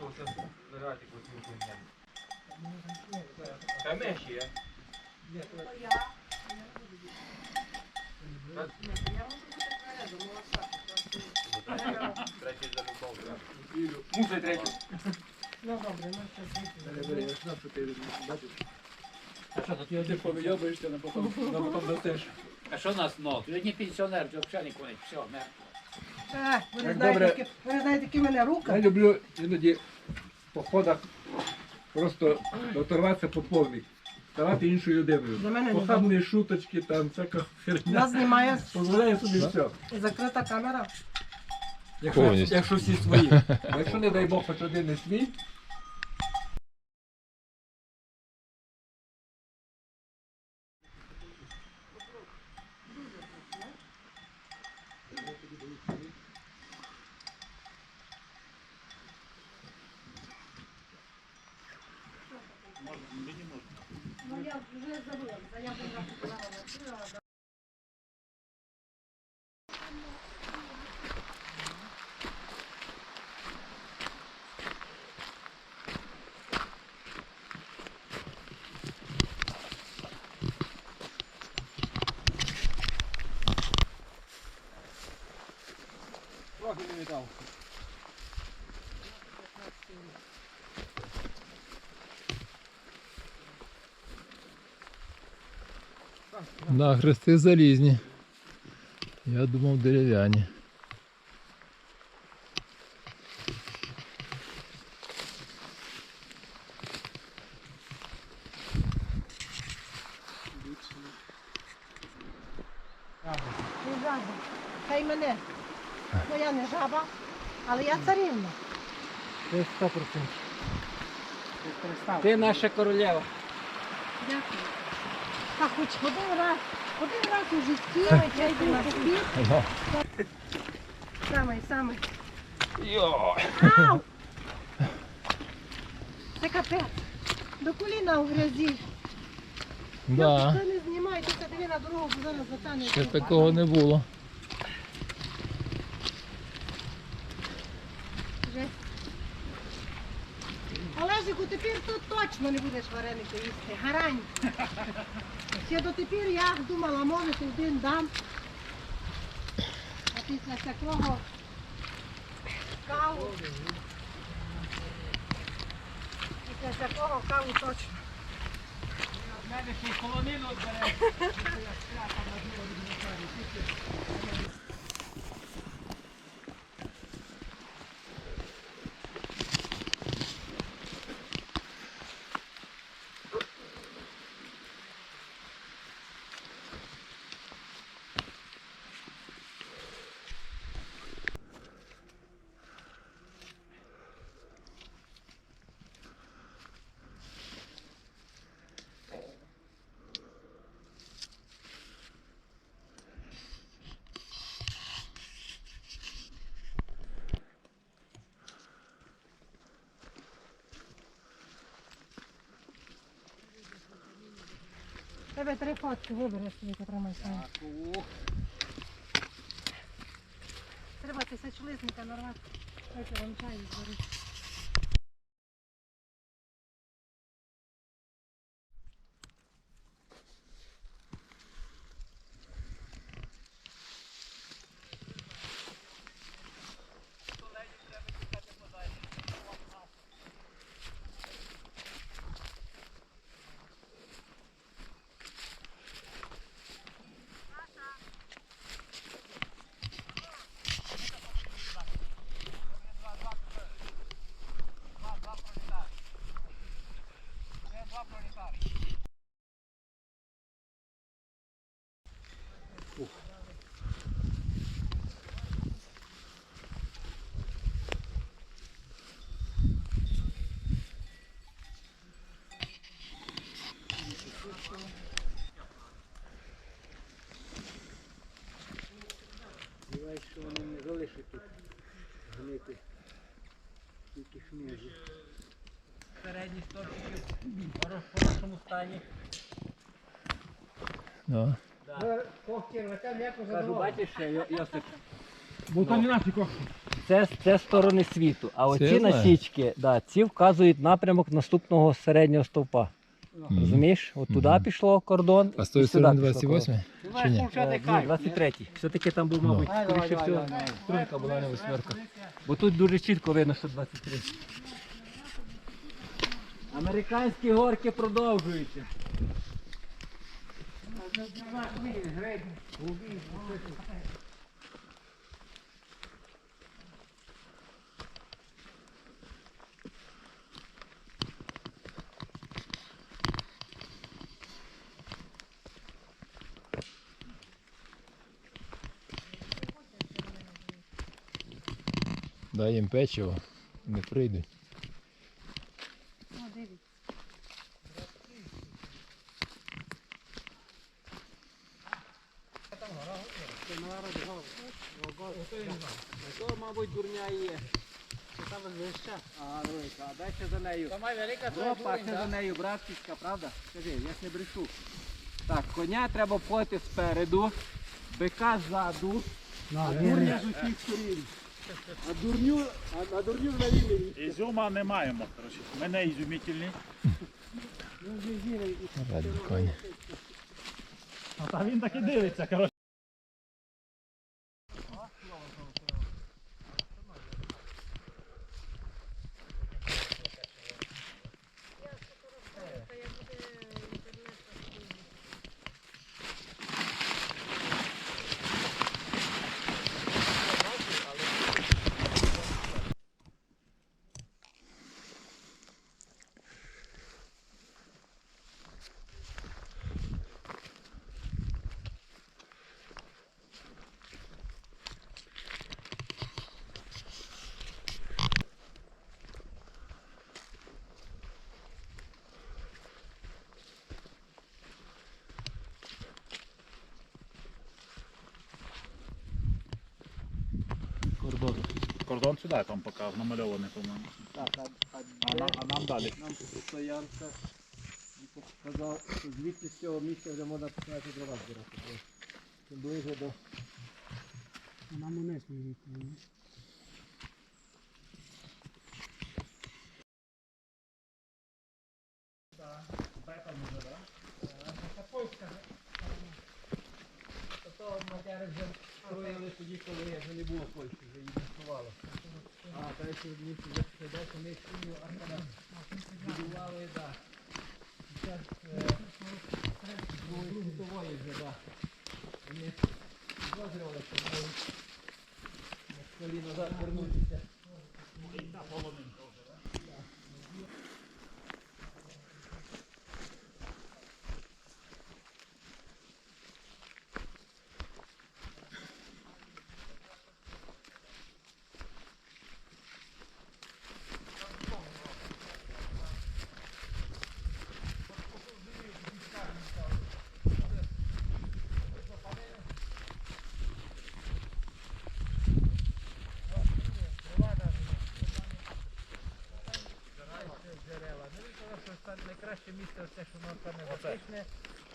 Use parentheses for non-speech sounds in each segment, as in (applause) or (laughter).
що це. Та менші є. Третій за любов. Мусить третій. А що, тут ти повийобуєшся, на потом, на потом дасиш. А що нас ног? Ти не пенсіонер, ти взагалі не все, не. Ви не знаєте, добре. які- ви не знаєте, які в мене Я люблю іноді в походах просто доторватися по повній. Ставати іншою людиною. Мене не Похабні шуточки, там всяка Нас знімає Позволяє собі все. закрита камера. Якщо, Повністю. якщо всі свої. А якщо не дай Бог хоч один не свій, 因为这是我们的压岁钱，不知道，我不知道。Да, хрести залізні. Я думав дерев'яні. Ти. Хай мене. Ну я не жаба, але я царівна. Це 100%. Ти наша королева. Дякую. Та хоч один раз, один раз у житті я йду на побіг. Самий, самий. Йо! Ау! Це капець. До коліна у грязі. Да, Це не знімай, ти диви на дорогу, бо зараз затане. ще такого не було. Жесть. Олежику, тепер тут точно не будеш вареники їсти. Гарань. Ще дотепер я думала, може один дам. А після такого каву. Після такого каву точно. мене ще й полонину бере. (laughs) Тебе три фотки вибереш собі, сам. Треба тисячолисника нарвати. Дайте вам чаю зварити. Стані. Да. Кажу, бачиш, ще, Йо- Йосип. Кошти. це, це сторони світу. А Це оці знаю. насічки, да, ці вказують напрямок наступного середнього стовпа. Мгм. Розумієш? От туди Мгм. пішло кордон. А з тої сюди сторони пішло 28 чи ні? Е, ні, 23. Все-таки там був, Ну. мабуть, скоріше всього, струнка була не восьмерка. Бо тут дуже чітко видно, що 23. Американські горки продовжуються. Дай їм печиво, не прийдуть. То, мабуть, дурня є. Там вища. А, велика. А далі за нею. Сама велика, то Опа, це за нею братська, правда? Скажи, я ж не брешу. Так, коня треба обходити спереду, бика ззаду, а дурня з усіх сторін. А дурню, а, а дурню на лінії. Ізюма не маємо, коротше. Ми не ізюмітельні. Раді коні. А та він так і дивиться, коротше. Кордон сюди там поки намальований, по-моєму. Так, а, а, А, на- а нам далі. Нам стоянка. І показав, що звідси з цього місця вже можна починати дрова збирати. бо Чим ближе до Нам униз не йти. Тобто матери вже строїли тоді, коли вже не було Польщі, вже її існувало. А, та вже прийде, що ми сім'ю будували, так. Зараз Другої світової вже, так. Вони підозрювали, що можуть на столі назад вернутися. Найкраще місце це, що воно саме затишне,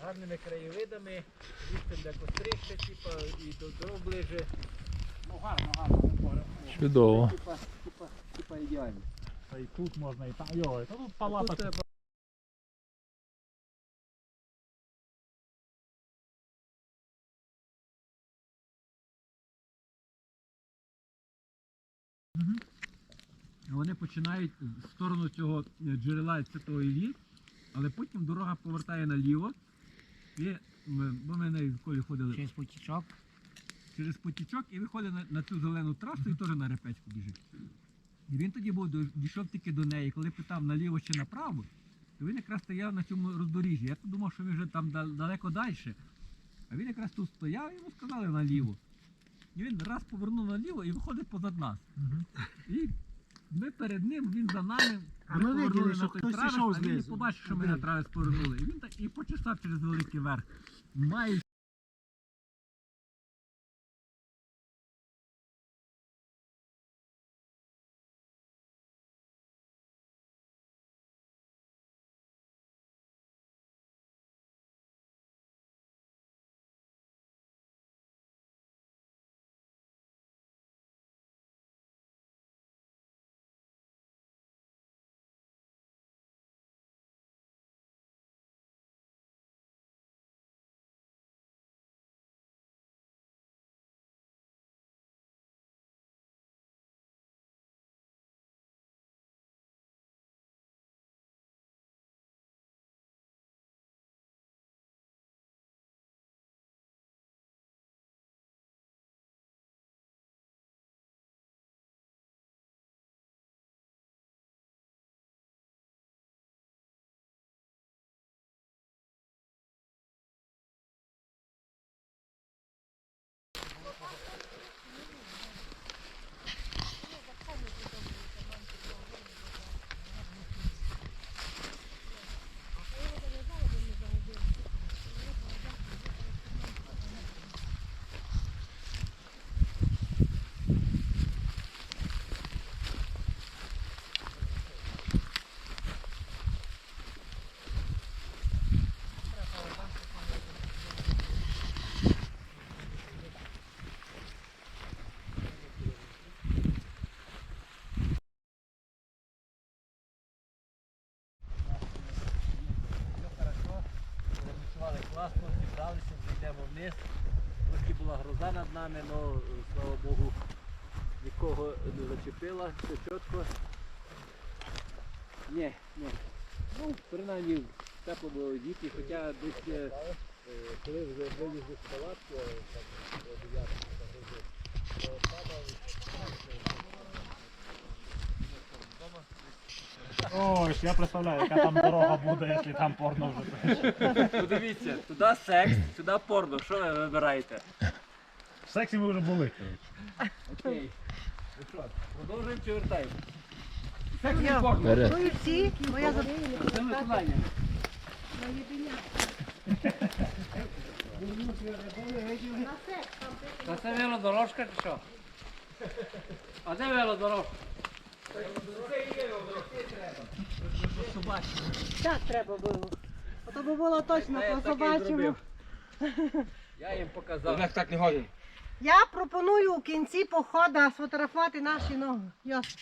гарними краєвидами, місцем для кострище, типа, і до дорог ближе. Ну гарно, гарно, гарно. Чудово. Типа, типа, типа ідеально. Та і тут можна, і там. Йой, та тут палата. Тут Вони починають в сторону цього е, джерела Святого Іллі, але потім дорога повертає наліво. І ми, бо ми на колі ходили Через потічок. через потічок і виходить на, на цю зелену трасу і теж на репечку біжить. І він тоді був дійшов тільки до неї. Коли питав наліво чи направо, то він якраз стояв на цьому роздоріжжі. Я то думав, що він вже там далеко далі. А він якраз тут стояв, йому сказали наліво. І він раз повернув наліво і виходить позад нас. І ми перед ним, він за нами. А ми виділи, що хтось ішов знизу. побачив, що ми на повернули. І він так і почесав через великий верх. Має класно, зібралися, йдемо вниз. Трошки була гроза над нами, але слава Богу, нікого не зачепила, все чітко. Ні, ні. Ну, принаймні тепло було діти, хоча десь е, е, коли вже вилізли з палатки, е, там, о 9 годині, падав Ой, я представляю, яка там дорога буде, якщо там порно вже. Подивіться, туди секс, сюди порно. Що ви вибираєте? В сексі ми вже були. Окей. Ну що, продовжуємо чи вертаємо? Вперед. Ну і всі, бо я забула. Це виконання. Та це велодорожка чи що? А де велодорожка? Так треба було. Ото би було точно я по так собачому. (laughs) Я їм показав. Олег так не годин. Я пропоную у кінці походу сфотографувати наші ноги. Йос.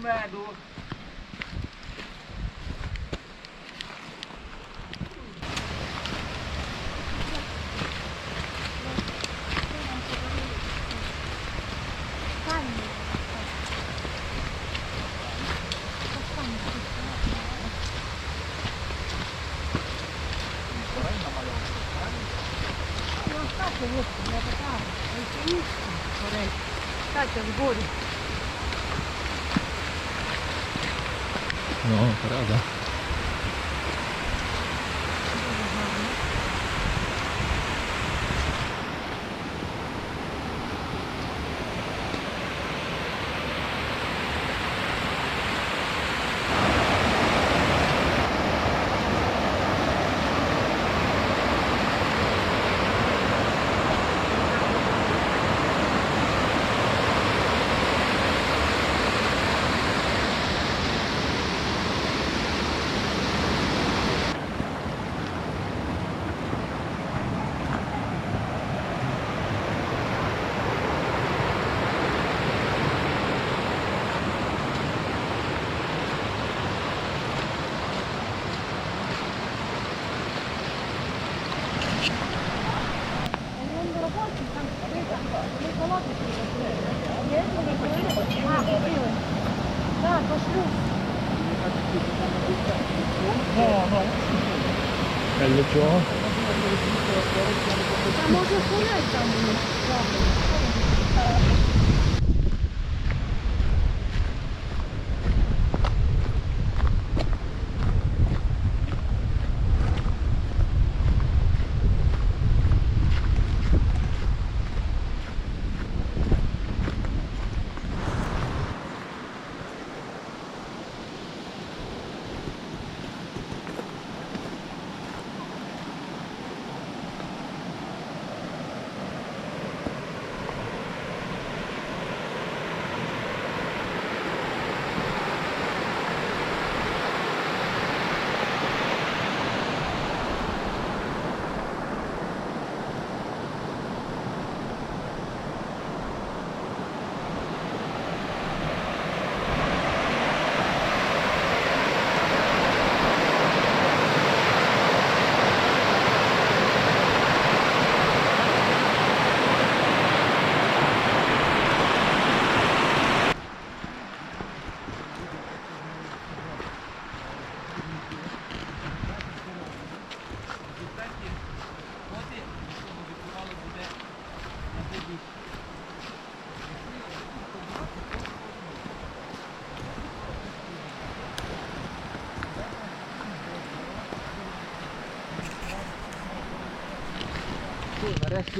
comando. Ну, правда. А, купили. Так, пошлю. Ну, ну. А для чого? А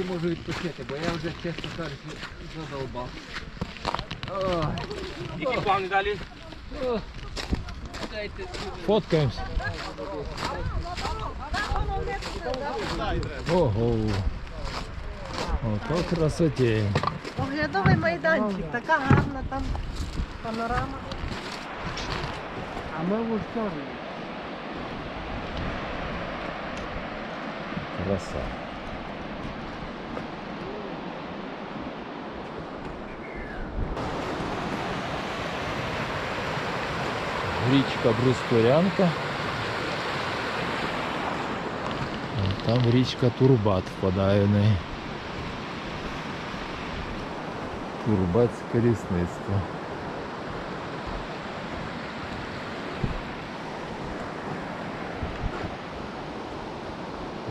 може гулять там? Нарешті можу відпочити, бо я вже чесно кажучи задовбав. Ой. Які плани далі? Ох. Фоткаємось. Ого. Ото красотень. Оглядовий майданчик, така гарна там панорама. А ми в сторону. Краса. Річка Брустурянка. А Там річка Турбат впадає в неї. Турбатське лісництво.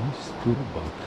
Ось Турбат.